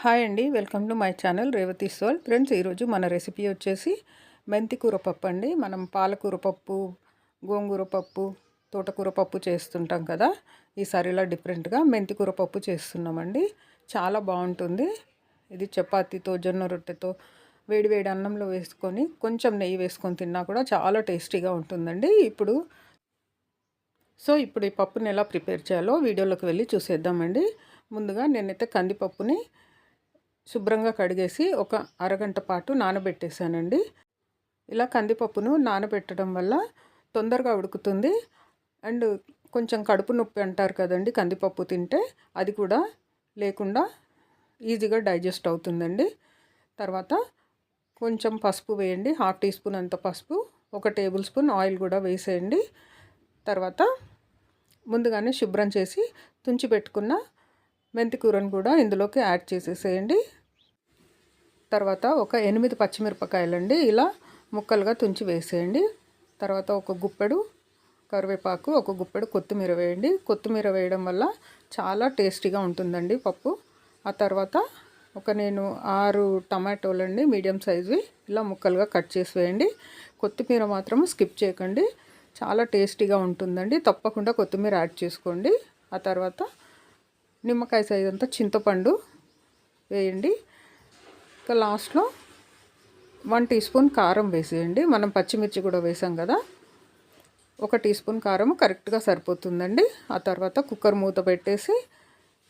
Hi అండి welcome to my channel Revathi soul. Friends ఈరోజు మన రెసిపీ వచ్చేసి మెంతికూర పప్పు అండి. మనం పాలకూర పప్పు గోంగూర పప్పు తోటకూర పప్పు చేస్తుంటాం కదా. ఈసారి ఇలా డిఫరెంట్గా మెంతికూర పప్పు చేస్తున్నామండి. చాలా బాగుంటుంది. ఇది చపాతీతో జొన్న రొట్టెతో వేడివేడి అన్నంలో వేసుకొని కొంచెం నెయ్యి వేసుకొని తిన్నా కూడా చాలా టేస్టీగా ఉంటుందండి. ఇప్పుడు సో ఇప్పుడు ఈ పప్పుని ఎలా ప్రిపేర్ చేయాలో వీడియోలోకి వెళ్ళి చూసేద్దామండి. ముందుగా నేనైతే కందిపప్పుని శుభ్రంగా కడిగేసి ఒక అరగంట పాటు నానబెట్టేశానండి. ఇలా కందిపప్పును నానబెట్టడం వల్ల తొందరగా ఉడుకుతుంది. అండ్ కొంచెం కడుపు నొప్పి అంటారు కదండి కందిపప్పు తింటే అది కూడా లేకుండా ఈజీగా డైజెస్ట్ అవుతుందండి. తర్వాత కొంచెం పసుపు వేయండి హాఫ్ టీ స్పూన్ అంత పసుపు ఒక టేబుల్ స్పూన్ ఆయిల్ కూడా వేసేయండి. తర్వాత ముందుగానే శుభ్రం చేసి తుంచి పెట్టుకున్న మెంతికూరను కూడా ఇందులోకి యాడ్ చేసేసేయండి. తర్వాత ఒక ఎనిమిది పచ్చిమిరపకాయలండి. ఇలా ముక్కలుగా తుంచి వేసేయండి. తర్వాత ఒక గుప్పెడు కరివేపాకు ఒక గుప్పెడు కొత్తిమీర వేయండి. కొత్తిమీర వేయడం వల్ల చాలా టేస్టీగా ఉంటుందండి పప్పు. ఆ తర్వాత ఒక నేను ఆరు టమాటోలండి మీడియం సైజువి ఇలా ముక్కలుగా కట్ చేసి వేయండి. కొత్తిమీర మాత్రం స్కిప్ చేయకండి. చాలా టేస్టీగా ఉంటుందండి. తప్పకుండా కొత్తిమీర యాడ్ చేసుకోండి. ఆ తర్వాత నిమ్మకాయ సైజ్ అంతా చింతపండు వేయండి. ఇంకా లాస్ట్లో వన్ టీ స్పూన్ కారం వేసేయండి. మనం పచ్చిమిర్చి కూడా వేసాం కదా. ఒక టీ స్పూన్ కారం కరెక్ట్గా సరిపోతుందండి. ఆ తర్వాత కుక్కర్ మూత పెట్టేసి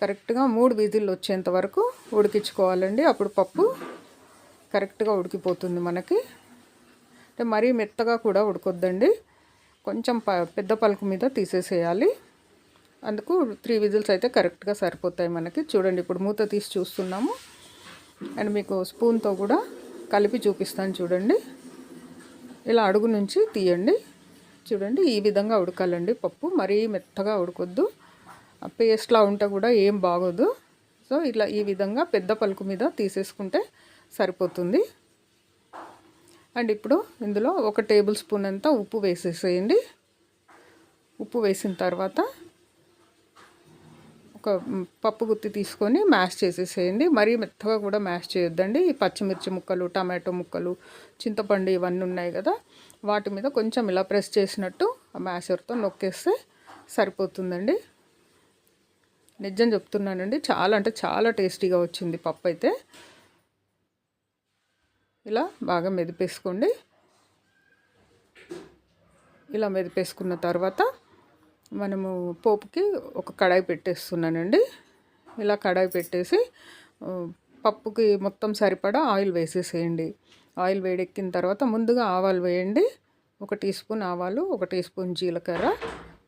కరెక్ట్గా మూడు విజిల్లు వచ్చేంత వరకు ఉడికించుకోవాలండి. అప్పుడు పప్పు కరెక్ట్గా ఉడికిపోతుంది మనకి. అంటే మరీ మెత్తగా కూడా ఉడకొద్దండి. కొంచెం ప పెద్ద పలుకు మీద తీసేసేయాలి. అందుకు త్రీ విజిల్స్ అయితే కరెక్ట్గా సరిపోతాయి మనకి. చూడండి ఇప్పుడు మూత తీసి చూస్తున్నాము. అండ్ మీకు స్పూన్తో కూడా కలిపి చూపిస్తాను చూడండి. ఇలా అడుగు నుంచి తీయండి. చూడండి ఈ విధంగా ఉడకాలండి పప్పు. మరీ మెత్తగా ఉడకొద్దు. పేస్ట్లా ఉంటే కూడా ఏం బాగోదు. సో ఇట్లా ఈ విధంగా పెద్ద పలుకు మీద తీసేసుకుంటే సరిపోతుంది. అండ్ ఇప్పుడు ఇందులో ఒక టేబుల్ స్పూన్ అంతా ఉప్పు వేసేసేయండి. ఉప్పు వేసిన తర్వాత ఒక పప్పు గుత్తి తీసుకొని మ్యాష్ చేసేసేయండి. మరీ మెత్తగా కూడా మ్యాష్ చేయొద్దండి. ఈ పచ్చిమిర్చి ముక్కలు టమాటో ముక్కలు చింతపండు ఇవన్నీ ఉన్నాయి కదా వాటి మీద కొంచెం ఇలా ప్రెస్ చేసినట్టు ఆ మ్యాషర్తో నొక్కేస్తే సరిపోతుందండి. నిజం చెప్తున్నానండి చాలా అంటే చాలా టేస్టీగా వచ్చింది పప్పు అయితే. ఇలా బాగా మెదిపేసుకోండి. ఇలా మెదిపేసుకున్న తర్వాత మనము పోపుకి ఒక కడాయి పెట్టేస్తున్నానండి. ఇలా కడాయి పెట్టేసి పప్పుకి మొత్తం సరిపడా ఆయిల్ వేసేసేయండి. ఆయిల్ వేడెక్కిన తర్వాత ముందుగా ఆవాలు వేయండి. ఒక టీ స్పూన్ ఆవాలు ఒక టీ స్పూన్ జీలకర్ర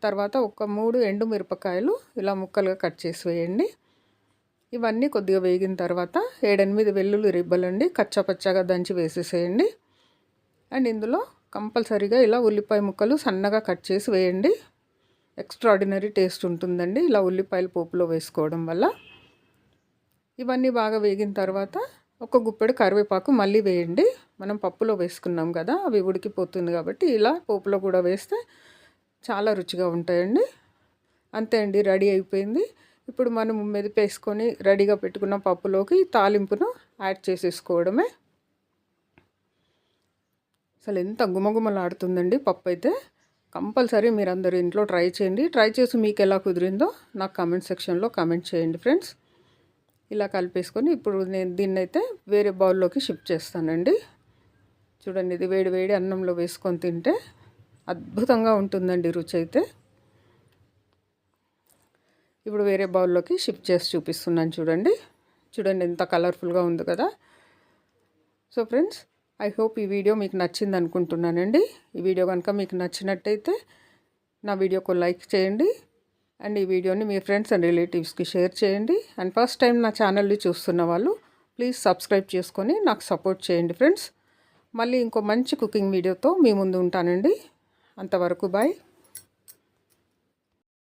తర్వాత ఒక మూడు ఎండు మిరపకాయలు ఇలా ముక్కలుగా కట్ చేసి వేయండి. ఇవన్నీ కొద్దిగా వేగిన తర్వాత ఏడెనిమిది వెల్లుల్లి రిబ్బలండి కచ్చపచ్చగా దంచి వేసేసేయండి. అండ్ ఇందులో కంపల్సరీగా ఇలా ఉల్లిపాయ ముక్కలు సన్నగా కట్ చేసి వేయండి. ఎక్స్ట్రాడినరీ టేస్ట్ ఉంటుందండి. ఇలా ఉల్లిపాయలు పోపులో వేసుకోవడం వల్ల. ఇవన్నీ బాగా వేగిన తర్వాత ఒక గుప్పెడు కరివేపాకు మళ్ళీ వేయండి. మనం పప్పులో వేసుకున్నాం కదా అవి ఉడికిపోతుంది కాబట్టి ఇలా పోపులో కూడా వేస్తే చాలా రుచిగా ఉంటాయండి. అంతే అండి రెడీ అయిపోయింది. ఇప్పుడు మనం మెదిపేసుకొని రెడీగా పెట్టుకున్న పప్పులోకి తాలింపును యాడ్ చేసేసుకోవడమే. అసలు ఎంత గుమగుమలాడుతుందండి పప్పు అయితే. కంపల్సరీ మీరు ఇంట్లో ట్రై చేయండి. ట్రై చేసి మీకు ఎలా కుదిరిందో నాకు కామెంట్ సెక్షన్లో కామెంట్ చేయండి ఫ్రెండ్స్ ఇలా కలిపేసుకొని ఇప్పుడు నేను దీన్ని అయితే వేరే బౌల్లోకి షిఫ్ట్ చేస్తానండి. చూడండి ఇది వేడి వేడి అన్నంలో వేసుకొని తింటే అద్భుతంగా ఉంటుందండి రుచి అయితే. ఇప్పుడు వేరే బౌల్లోకి షిఫ్ట్ చేసి చూపిస్తున్నాను చూడండి. చూడండి ఎంత కలర్ఫుల్గా ఉంది కదా. సో ఫ్రెండ్స్ ఐ హోప్ ఈ వీడియో మీకు నచ్చింది అనుకుంటున్నానండి. ఈ వీడియో కనుక మీకు నచ్చినట్టయితే నా వీడియోకు లైక్ చేయండి. అండ్ ఈ వీడియోని మీ ఫ్రెండ్స్ అండ్ రిలేటివ్స్కి షేర్ చేయండి. అండ్ ఫస్ట్ టైం నా ఛానల్ని చూస్తున్న వాళ్ళు ప్లీజ్ సబ్స్క్రైబ్ చేసుకొని నాకు సపోర్ట్ చేయండి ఫ్రెండ్స్. మళ్ళీ ఇంకో మంచి కుకింగ్ వీడియోతో మీ ముందు ఉంటానండి. అంతవరకు బాయ్.